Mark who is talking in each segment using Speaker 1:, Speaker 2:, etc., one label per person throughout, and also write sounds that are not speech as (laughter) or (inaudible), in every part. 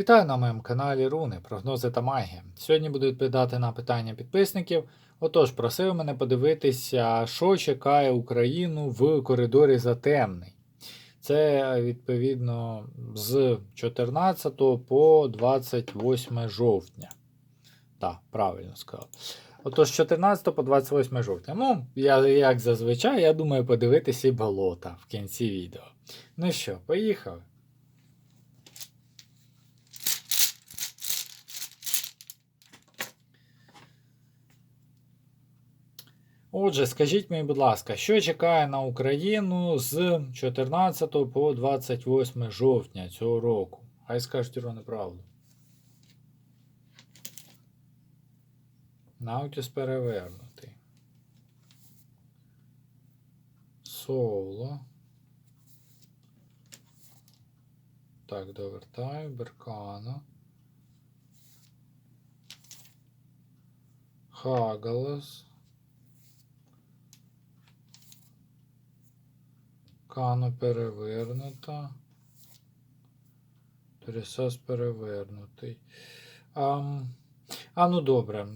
Speaker 1: Вітаю на моєму каналі Руни, прогнози та магія. Сьогодні буду відповідати на питання підписників. Отож, просив мене подивитися, що чекає Україну в коридорі Затемний. Це відповідно з 14 по 28 жовтня. Так, правильно сказав. Отож, з 14 по 28 жовтня. Ну, я, як зазвичай, я думаю, подивитися і болота в кінці відео. Ну що, поїхали. Отже, скажіть мені, будь ласка, що чекає на Україну з 14 по 28 жовтня цього року? Хай скажуть Ірона правду. Наутіс перевернутий. Соло. Так, довертаю. Беркана. Хагалас. Кано перевернута. Трісос перевернутий. А, а ну добре,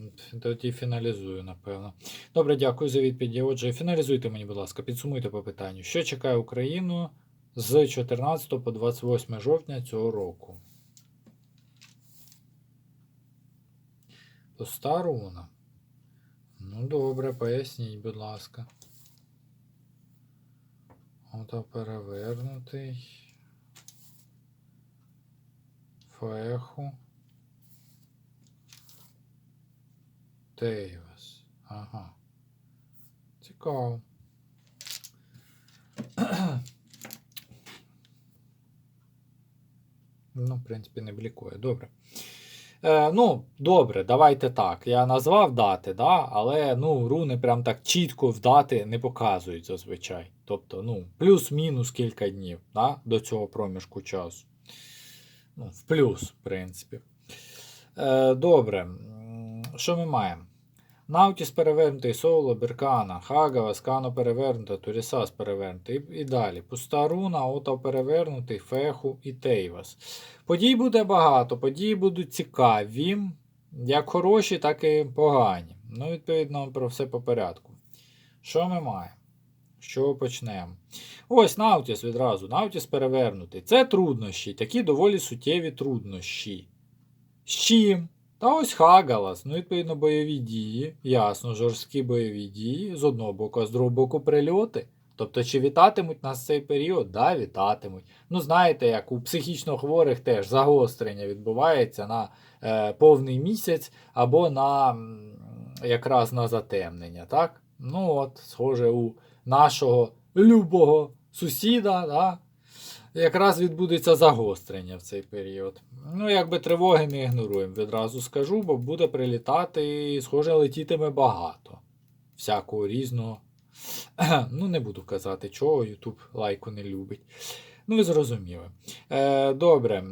Speaker 1: тоді фіналізую, напевно. Добре, дякую за відповіді. Отже, фіналізуйте мені, будь ласка, підсумуйте по питанню. Що чекає Україну з 14 по 28 жовтня цього року? Пуста руна. Ну, добре, поясніть, будь ласка. Ото перевернутий. Феху. Тейвас. Ага. Цікаво. ну, в принципі, не блікує. Добре. Е, ну, добре, давайте так. Я назвав дати, да, але ну, руни прям так чітко в дати не показують зазвичай. Тобто, ну, плюс-мінус кілька днів да, до цього проміжку часу. Ну, В плюс, в принципі. Е, Добре. Що ми маємо? Наутіс перевернутий, Соло, Беркана, Хагава, Скано перевернута, Турісас перевернутий. І, далі. Пуста руна, Ото перевернутий, Феху і Тейвас. Подій буде багато, події будуть цікаві, як хороші, так і погані. Ну, відповідно, про все по порядку. Що ми маємо? Чого почнемо? Ось Наутіс відразу. Наутіс перевернутий. Це труднощі, такі доволі суттєві труднощі. З чим? Та ось Хагалас, ну, відповідно, бойові дії, ясно, жорсткі бойові дії з одного боку, а з другого боку прильоти. Тобто, чи вітатимуть нас цей період? Да, вітатимуть. Ну, знаєте, як у психічно хворих теж загострення відбувається на е, повний місяць або на якраз на затемнення. так? Ну от, схоже, у нашого любого сусіда, да, якраз відбудеться загострення в цей період. Ну, якби тривоги не ігноруємо, відразу скажу, бо буде прилітати, і, схоже, летітиме багато. Всякого різного. (clears throat) Ну, не буду казати, чого YouTube лайку не любить. Ну, ви зрозуміли. Е, добре,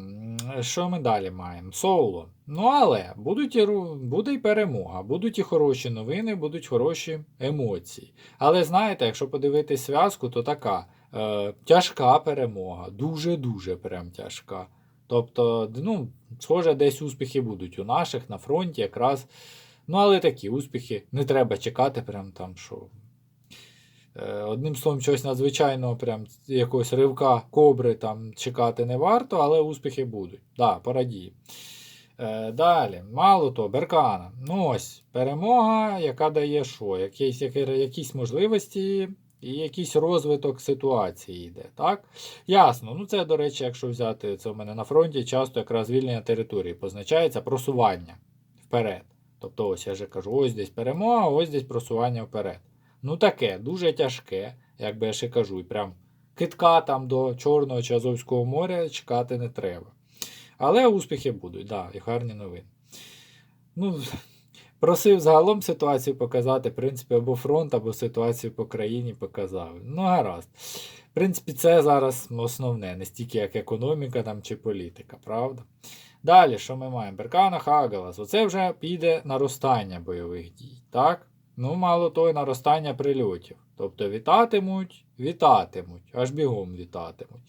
Speaker 1: що ми далі маємо? Соуло. Ну, але будуть і, буде і перемога, будуть і хороші новини, будуть хороші емоції. Але знаєте, якщо подивитись зв'язку, то така е, тяжка перемога. Дуже-дуже прям тяжка. Тобто, ну, схоже, десь успіхи будуть у наших на фронті якраз. Ну, але такі успіхи не треба чекати, прям там, що. Е, Одним словом, чогось надзвичайного, прям якогось ривка кобри там чекати не варто, але успіхи будуть. Да, порадіємо. Е, далі, мало того, Беркана. Ну ось, перемога, яка дає що? Якісь, які, якісь можливості і якийсь розвиток ситуації йде. Так? Ясно. Ну це, до речі, якщо взяти це в мене на фронті, часто якраз звільнення території позначається просування вперед. Тобто, ось я вже кажу, ось десь перемога, ось десь просування вперед. Ну таке, дуже тяжке, як би я ще кажу, і прям китка там до Чорного чи Азовського моря чекати не треба. Але успіхи будуть, да, і гарні новини. Ну, просив загалом ситуацію показати, в принципі, або фронт, або ситуацію по країні показав. Ну, гаразд. В принципі, це зараз основне, не стільки як економіка там, чи політика, правда? Далі, що ми маємо? Беркана Хагалас. Оце вже піде наростання бойових дій. так? Ну, мало того, наростання прильотів. Тобто вітатимуть, вітатимуть, аж бігом вітатимуть.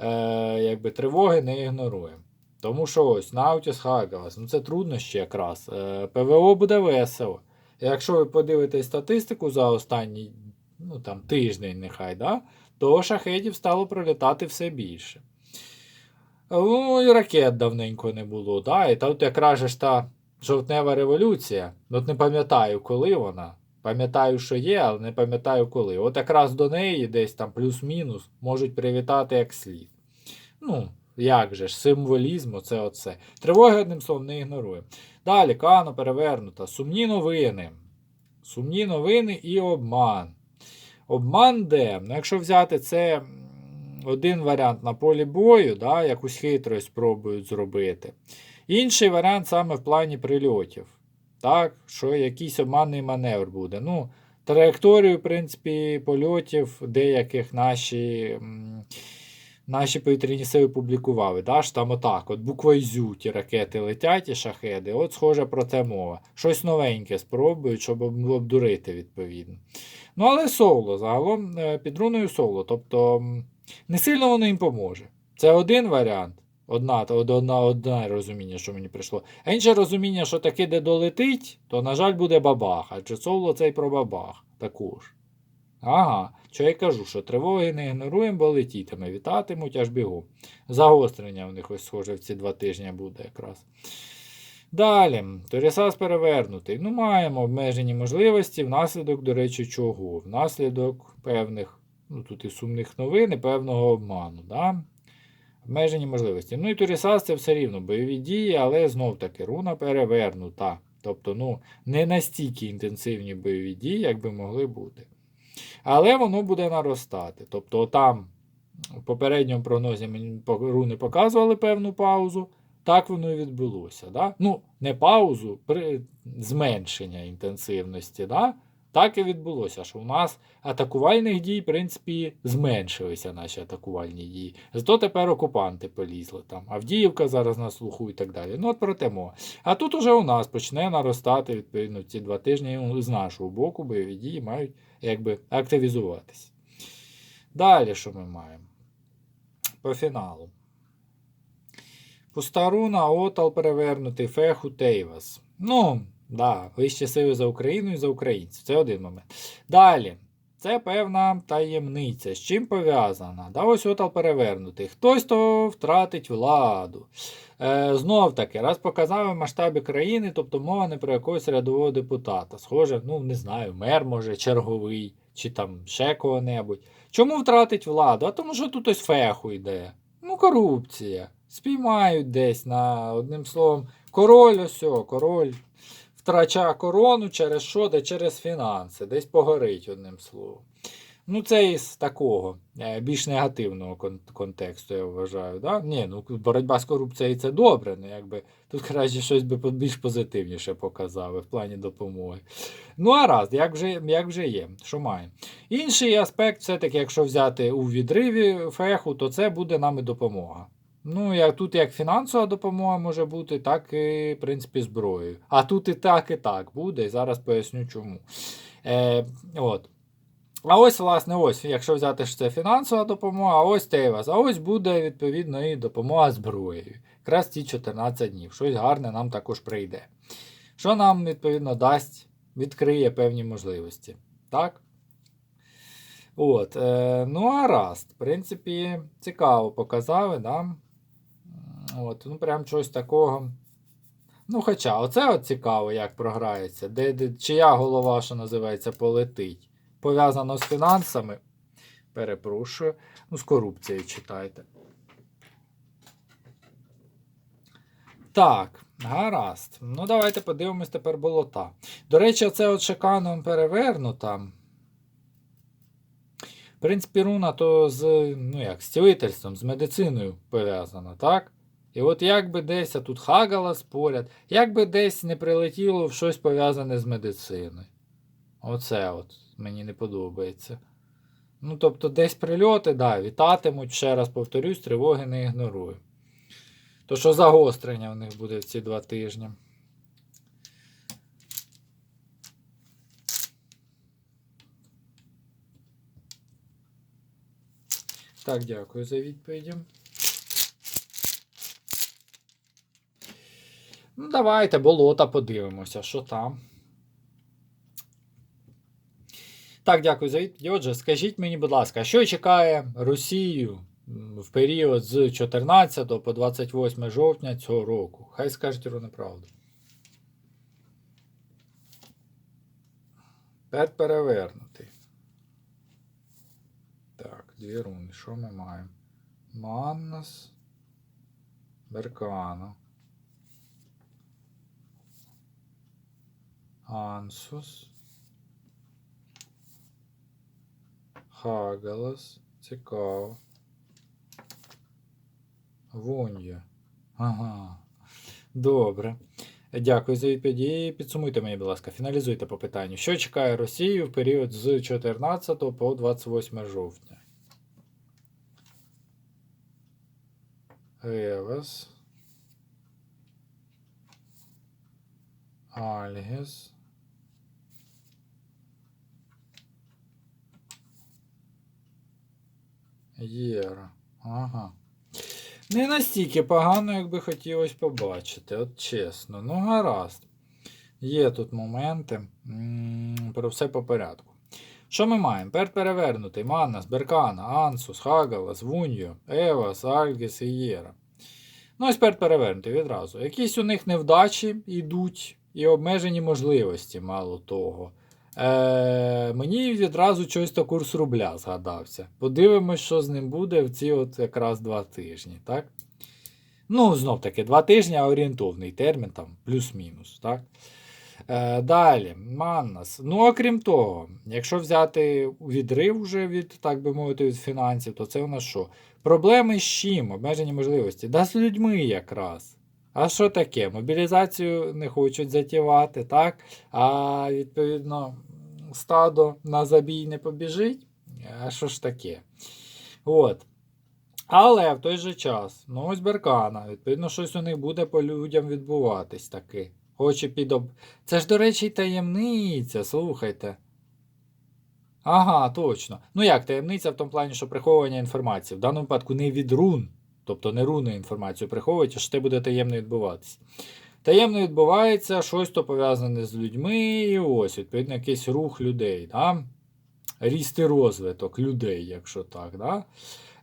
Speaker 1: Е, якби тривоги не ігноруємо. Тому що ось Наутіс Хагалас, ну це труднощі якраз. Е, ПВО буде весело. Якщо ви подивитесь статистику за останній ну, там, тиждень, нехай, да, то шахедів стало пролітати все більше. Ну, і ракет давненько не було. Да? І тут якраз ж та жовтнева революція. От не пам'ятаю, коли вона. Пам'ятаю, що є, але не пам'ятаю коли. От якраз до неї десь там плюс-мінус можуть привітати як слід. Ну, як же ж, символізм, оце оце. Тривоги одним словом не ігноруємо. Далі, Кано перевернута. Сумні новини. Сумні новини і обман. Обман де? Ну, якщо взяти це один варіант на полі бою, да, якусь хитрость спробують зробити. Інший варіант саме в плані прильотів. Так, що якийсь обманний маневр буде. Ну, траєкторію, в принципі, польотів деяких наші. Наші повітряні сили публікували, да, ж там отак, от буквою зю ті ракети летять і шахеди. От схоже про це мова. Щось новеньке спробують, щоб об- обдурити відповідно. Ну, але соло, загалом е, під руною соло. Тобто не сильно воно їм поможе. Це один варіант. Одна, одна, одне розуміння, що мені прийшло. А інше розуміння, що таки, де долетить, то, на жаль, буде бабах. Адже соло це й про бабах також. Ага, що я кажу, що тривоги не ігноруємо, бо летітиме, вітатимуть аж бігом. Загострення в них ось схоже в ці два тижні буде якраз. Далі, Торісас перевернутий. Ну, маємо обмежені можливості, внаслідок, до речі, чого? Внаслідок певних, ну тут і сумних новин, і певного обману. Да? Обмежені можливості. Ну і Торісас це все рівно бойові дії, але знов таки руна перевернута. Тобто, ну, не настільки інтенсивні бойові дії, як би могли бути. Але воно буде наростати. Тобто, там в попередньому прогнозі мені руни показували певну паузу. Так воно і відбулося. Да? Ну, не паузу, при зменшення інтенсивності. Да? Так і відбулося, що у нас атакувальних дій, в принципі, зменшилися наші атакувальні дії. Зато тепер окупанти полізли там. Авдіївка зараз на слуху і так далі. Ну, от про те мова. А тут уже у нас почне наростати, відповідно, ці два тижні з нашого боку бойові дії мають якби активізуватись. Далі, що ми маємо? По фіналу. Пустаруна, Отал перевернутий, Феху, Тейвас. Ну, да, вищі сили за Україну і за українців. Це один момент. Далі. Це певна таємниця. З чим пов'язана? Да, ось Отал перевернутий. Хтось то втратить владу. Е, знов таки, раз показали масштабі країни, тобто мова не про якогось рядового депутата. Схоже, ну не знаю, мер може, черговий, чи там ще кого-небудь. Чому втратить владу? А тому що тут ось феху йде. Ну, корупція. Спіймають десь на одним словом. Король ось, король втрачає корону через що? Де через фінанси. Десь погорить одним словом. Ну, це із такого е, більш негативного кон- контексту, я вважаю. Да? Ні, ну боротьба з корупцією це добре, ну якби тут краще щось би більш позитивніше показали в плані допомоги. Ну, а раз, як вже, як вже є, що маємо. Інший аспект, все-таки, якщо взяти у відриві феху, то це буде нам допомога. Ну, як, тут як фінансова допомога може бути, так і, в принципі, зброєю. А тут і так, і так буде, і зараз поясню чому. Е, от. А ось, власне, ось, якщо взяти що це фінансова допомога, а ось Тейвас, а ось буде, відповідно, і допомога зброєю. Якраз ці 14 днів. Щось гарне нам також прийде. Що нам, відповідно, дасть, відкриє певні можливості. Так? От, е, ну, а раз, в принципі, цікаво показали, да? От, ну, прям щось такого. Ну, хоча, оце от цікаво, як програється, де, де чия голова, що називається, полетить. Пов'язано з фінансами. Перепрошую. Ну, з корупцією читайте. Так, гаразд. Ну, давайте подивимось тепер болота. До речі, оце от шиканом перевернута. В принципі, руна то з, ну як, з цілительством, з медициною пов'язана, так? І от як би десь, а тут хагала поряд, як би десь не прилетіло в щось пов'язане з медициною. Оце от мені не подобається. Ну, тобто, десь прильоти, да, вітатимуть, ще раз повторюсь, тривоги не ігнорую. То що загострення в них буде в ці два тижні. Так, дякую за відповіді. Ну, давайте болота подивимося, що там. Так, дякую за відповідь. Отже, скажіть мені, будь ласка, що чекає Росію в період з 14 по 28 жовтня цього року? Хай скажуть ровно правду. Пет перевернутий. Так, дві руни. Що ми маємо? Маннас. Беркано. Ансус. Хагалас. Цікаво. Вунья. Ага. Добре. Дякую за відповідь. І підсумуйте мені, будь ласка, фіналізуйте по питанню. Що чекає Росію в період з 14 по 28 жовтня? Евес. Альгес. Єра. Ага. Не настільки погано, як би хотілося побачити, от чесно. Ну, гаразд. Є тут моменти. Про все по порядку. Що ми маємо? Пер перевернутий, Маннас, Беркана, Ансус, Хагалас, Вуньо, Евас, Альгіс і Єра. Ну, ось перед перевернутий відразу. Якісь у них невдачі йдуть і обмежені можливості, мало того. Е, мені відразу щось то курс рубля згадався. Подивимось, що з ним буде в ці от якраз два тижні, так? Ну, знов таки, два тижні, орієнтовний термін, там, плюс-мінус, так? Е, далі, Маннас. Ну, окрім того, якщо взяти відрив вже від, так би мовити, від фінансів, то це у нас що? Проблеми з чим? Обмежені можливості. Да з людьми якраз. А що таке? Мобілізацію не хочуть затівати, так? А відповідно, стадо на забій не побіжить. А що ж таке? От. Але в той же час, ну ось Беркана, відповідно, щось у них буде по людям відбуватись таки. Хоче під об... Це ж, до речі, таємниця, слухайте. Ага, точно. Ну як таємниця в тому плані, що приховування інформації. В даному випадку не від рун, тобто не руни інформацію приховують, а що це буде таємно відбуватися. Таємно відбувається щось то пов'язане з людьми, і ось, відповідно, якийсь рух людей. Да? Ріст і розвиток людей, якщо так. Да?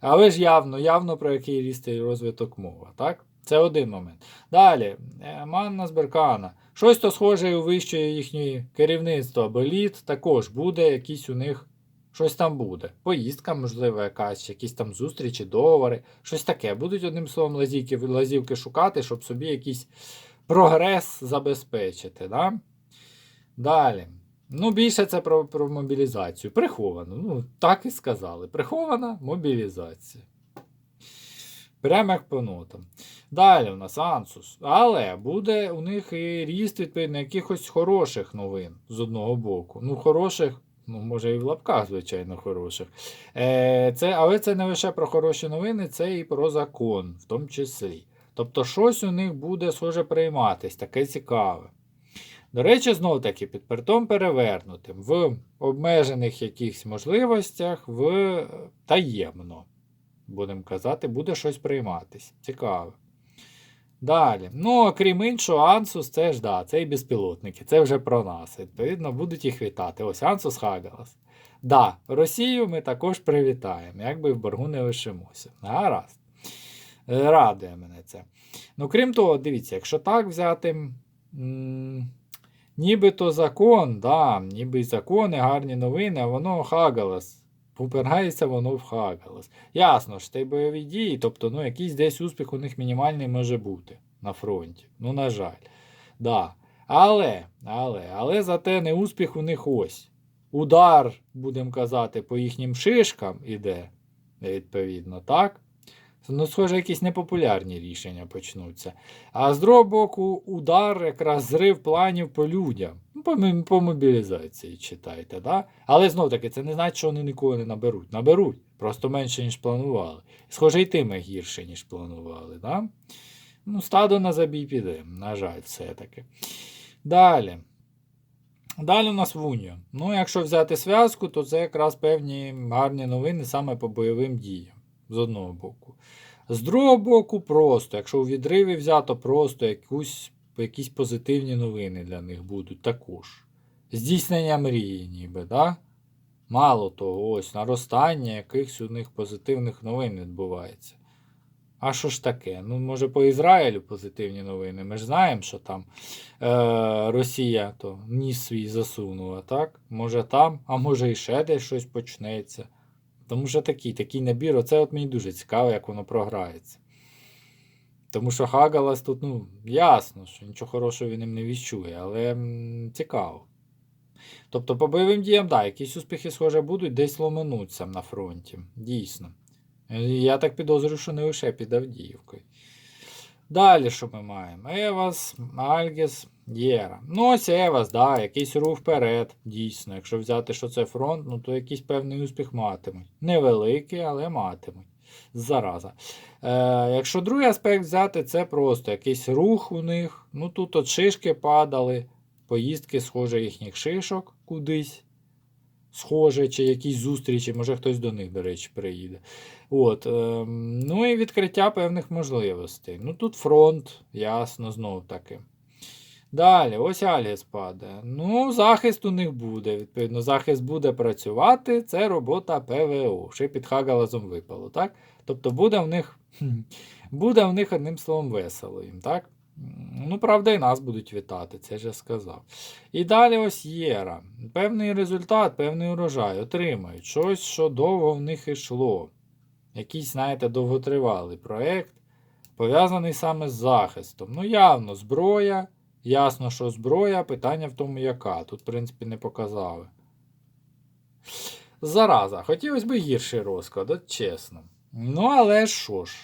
Speaker 1: Але ж явно, явно про який ріст і розвиток мова. так? Це один момент. Далі, е, Манна з Беркана. Щось то схоже у вищої їхньої керівництва або лід, також буде якісь у них. Щось там буде. Поїздка, можливо, якась, якісь там зустрічі, договори, щось таке. Будуть одним словом лазівки, лазівки шукати, щоб собі якийсь прогрес забезпечити. Да? Далі. Ну, більше це про, про мобілізацію. Приховано. Ну, так і сказали. Прихована мобілізація. Прямо як по нотам. Далі у нас Ансус. Але буде у них і ріст відповідно якихось хороших новин з одного боку. Ну, хороших, ну, може, і в лапках, звичайно, хороших. Е, це, Але це не лише про хороші новини, це і про закон, в тому числі. Тобто, щось у них буде схоже прийматись, таке цікаве. До речі, знов таки під пертом перевернутим, в обмежених якихось можливостях, в таємно, будемо казати, буде щось прийматись. Цікаве. Далі. Ну, окрім іншого, Ансус це ж да, це і безпілотники, це вже про нас. Відповідно, будуть їх вітати. Ось Ансус Хагалас. Да, Росію ми також привітаємо, якби в боргу не лишимося. Гаразд. Е, Радує мене це. Ну, крім того, дивіться, якщо так взяти. Нібито закон, да, ніби закони, гарні новини, а воно Хагалас. Попергається воно в Хагалас. Ясно ж, це бойові дії, тобто ну, якийсь десь успіх у них мінімальний може бути на фронті. Ну, на жаль. Да. Але, але, але зате не успіх у них ось. Удар, будемо казати, по їхнім шишкам іде, відповідно, так? Ну, схоже, якісь непопулярні рішення почнуться. А з другого боку, удар, якраз зрив планів по людям. Ну, По, по мобілізації читайте. Да? Але знов таки, це не значить, що вони нікого не наберуть. Наберуть, просто менше, ніж планували. Схоже, йтиме гірше, ніж планували. Да? Ну, Стадо на забій піде, на жаль, все-таки. Далі. Далі у нас Вуньо. Ну, якщо взяти зв'язку, то це якраз певні гарні новини саме по бойовим діям. З одного боку. З другого боку, просто, якщо у відриві взято просто якусь якісь позитивні новини для них будуть також. Здійснення мрії, ніби, да? Мало того, ось наростання якихось у них позитивних новин відбувається. А що ж таке? Ну, може, по Ізраїлю позитивні новини. Ми ж знаємо, що там е, Росія то ніс свій засунула, так? Може там, а може і ще десь щось почнеться. Тому що такий, такий набір, оце от мені дуже цікаво, як воно програється. Тому що Хагалас тут, ну, ясно, що нічого хорошого він їм не відчує, але м, цікаво. Тобто, по бойовим діям, да, якісь успіхи, схоже, будуть, десь ломануться на фронті. Дійсно. Я так підозрюю, що не лише під Авдіївкою. Далі, що ми маємо? Евас, Альгіс, Єра. Ну, ось Евас, да, якийсь рух вперед, дійсно. Якщо взяти, що це фронт, ну то якийсь певний успіх матимуть. Невеликий, але матимуть. Зараза. Е, якщо другий аспект взяти, це просто якийсь рух у них. Ну тут от шишки падали, поїздки, схоже, їхніх шишок кудись. Схоже, чи якісь зустрічі, може хтось до них, до речі, приїде. От, е, ну і відкриття певних можливостей. Ну тут фронт, ясно, знову таки. Далі, ось Аліс падає. Ну, захист у них буде. Відповідно, захист буде працювати. Це робота ПВО. Ще під Хагалазом випало, так? Тобто буде в них буде в них одним словом весело їм, так? Ну, правда, і нас будуть вітати, це ж я сказав. І далі ось Єра. Певний результат, певний урожай отримають. Щось, що довго в них йшло. Якийсь, знаєте, довготривалий проєкт, пов'язаний саме з захистом. Ну, явно, зброя. Ясно, що зброя, питання в тому, яка. Тут, в принципі, не показали. Зараза, хотілося б гірший розклад, от чесно. Ну, але що ж,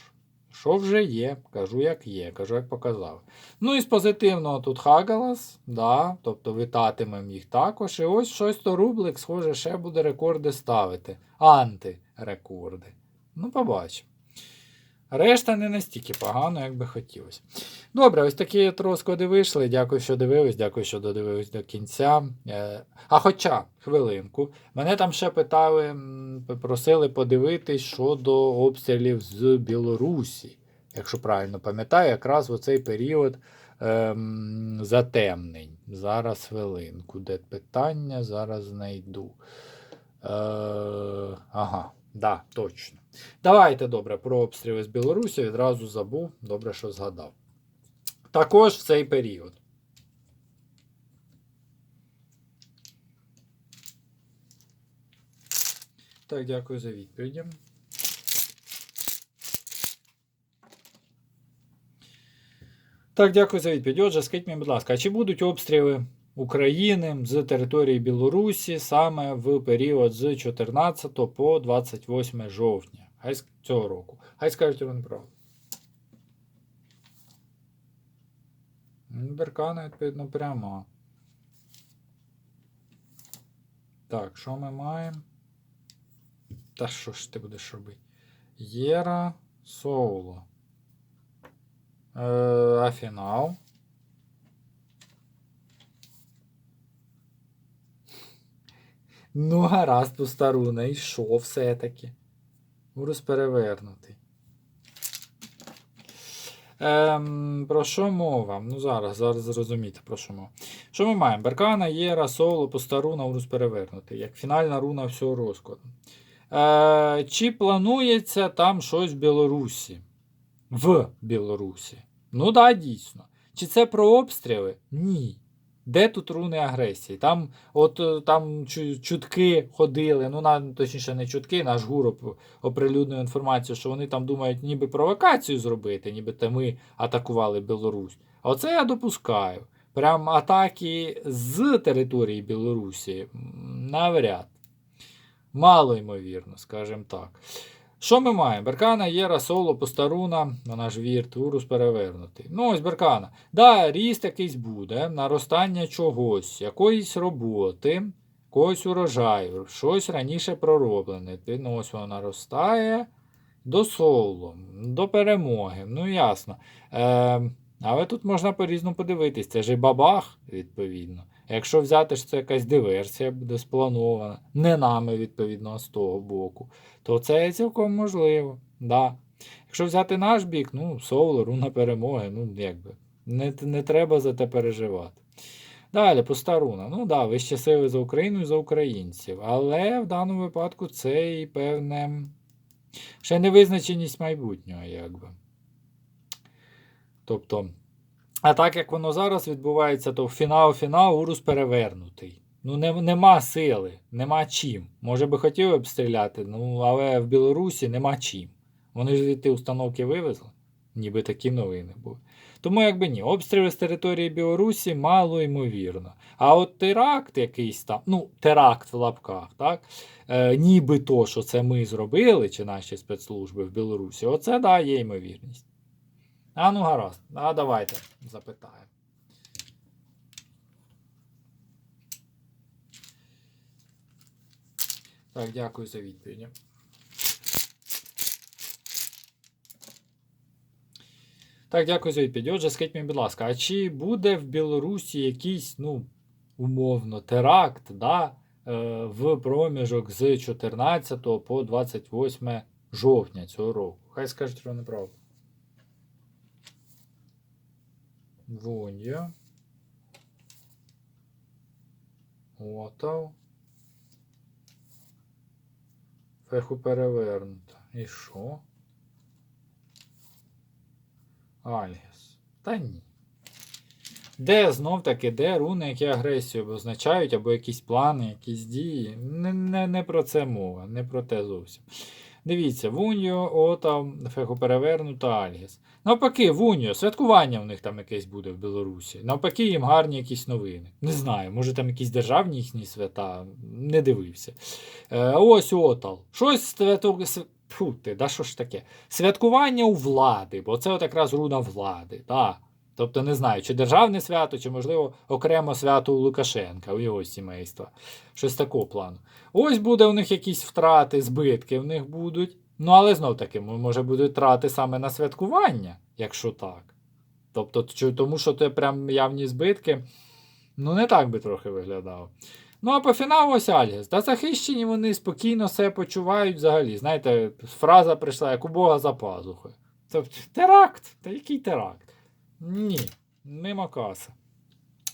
Speaker 1: що вже є, кажу, як є, кажу, як показав. Ну і з позитивного тут Хагалас, да, тобто вітатимемо їх також. І ось щось то рублик, схоже, ще буде рекорди ставити. Антирекорди. Ну, побачимо. Решта не настільки погано, як би хотілося. Добре, ось такі розклади вийшли. Дякую, що дивились, дякую, що додивились до кінця. Е, А хоча, хвилинку, мене там ще питали, просили подивитись щодо обстрілів з Білорусі. Якщо правильно пам'ятаю, якраз в оцей період ем, затемнень. Зараз хвилинку. Де питання? Зараз знайду. Е, ага, да, точно. Давайте добре про обстріли з Білорусі. Відразу забув. Добре, що згадав. Також в цей період. Так, дякую за відповіді. Так, дякую за відповідь. Отже, скажіть мені, будь ласка, а чи будуть обстріли України з території Білорусі саме в період з 14 по 28 жовтня цього року? Хай скажуть вони правду. М, Беркана, відповідно, прямо. Так, що ми маємо? Та що ж ти будеш робити? Єра Соуло. Е, а фінал? Ну, гаразд, постару, знайшов все-таки. Урус перевернутий. Ем, про що мова? Ну, зараз, зараз зрозуміти, про що мова. Що ми маємо? Беркана, Єра, Соло, Постаруна, Урус перевернутий. Як фінальна руна всього розкладу. Е, чи планується там щось в Білорусі? В Білорусі. Ну так, да, дійсно. Чи це про обстріли? Ні. Де тут руни агресії? Там, от е, там чутки ходили, ну на точніше не чутки, наш гур оп- оприлюднив інформацію, що вони там думають ніби провокацію зробити, ніби те ми атакували Білорусь. А оце я допускаю. Прям атаки з території Білорусі навряд. Мало ймовірно, скажімо так. Що ми маємо? Беркана, Єра, Соло, Постаруна, вона ж вірт, Урус перевернутий. Ну, ось Беркана. Да, ріст якийсь буде, наростання чогось, якоїсь роботи, якогось урожаю, щось раніше пророблене. Ну, ось воно наростає до соло, до перемоги. Ну, ясно. Е, але тут можна по-різному подивитись. Це ж і бабах, відповідно. Якщо взяти, що це якась диверсія буде спланована, не нами, відповідно, з того боку, то це цілком можливо. Да. Якщо взяти наш бік, ну, соло, руна перемоги, ну, якби. Не, не треба за те переживати. Далі, Постаруна. Ну так, да, вищі сили за Україну і за українців. Але в даному випадку це і певне. Ще невизначеність майбутнього, якби. Тобто, а так як воно зараз відбувається, то фінал-фінал урус перевернутий. Ну, не, нема сили, нема чим. Може би хотіли обстріляти, ну, але в Білорусі нема чим. Вони ж звідти установки вивезли, ніби такі новини були. Тому, якби ні, обстріли з території Білорусі мало ймовірно. А от теракт якийсь там, ну, теракт в лапках, так? Е, ніби то, що це ми зробили, чи наші спецслужби в Білорусі, оце да, є ймовірність. А ну гаразд. А давайте запитаємо. Так, дякую за відповіді. Так, дякую за відповідь. Отже, скажіть мені, будь ласка, а чи буде в Білорусі якийсь, ну, умовно, теракт, да, е, в проміжок з 14 по 28 жовтня цього року? Хай скажуть, що неправда. Вонья. Отав. Феху перевернуто. І що? Альгіс. Та ні. Де знов таки, де руни, які агресію означають, або якісь плани, якісь дії. Не, не, не про це мова, не про те зовсім. Дивіться, Вуньо, Отам, Феху перевернуто, Альгіс. Навпаки, Вуньо, святкування в них там якесь буде в Білорусі. Навпаки, їм гарні якісь новини. Не знаю, може там якісь державні їхні свята, не дивився. Е, ось Отал. Щось свято... Фу, ти, да що ж таке? Святкування у влади, бо це от якраз руна влади. Да. Тобто не знаю, чи державне свято, чи, можливо, окремо свято у Лукашенка, у його сімейства. Щось такого плану. Ось буде у них якісь втрати, збитки в них будуть. Ну, але знов таки, може будуть трати саме на святкування, якщо так. Тобто, тому що це прям явні збитки, ну не так би трохи виглядало. Ну, а по фіналу ось Альгіс. Та захищені вони спокійно себе почувають взагалі. Знаєте, фраза прийшла, як у Бога за пазухою. Тобто, теракт? Та який теракт? Ні, мимо каси.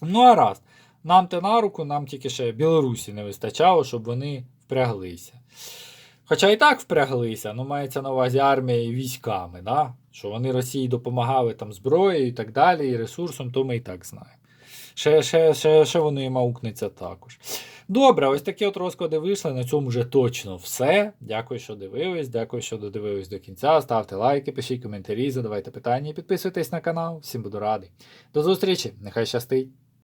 Speaker 1: Ну, а раз. Нам те на руку, нам тільки ще Білорусі не вистачало, щоб вони впряглися. Хоча і так впряглися, ну мається на увазі армія і військами, да? що вони Росії допомагали там зброєю і так далі, і ресурсом, то ми і так знаємо. Ще, ще, ще, ще воно і маукнеться також. Добре, ось такі от розклади вийшли. На цьому вже точно все. Дякую, що дивились. Дякую, що додивились до кінця. Ставте лайки, пишіть коментарі, задавайте питання і підписуйтесь на канал. Всім буду радий. До зустрічі! Нехай щастить!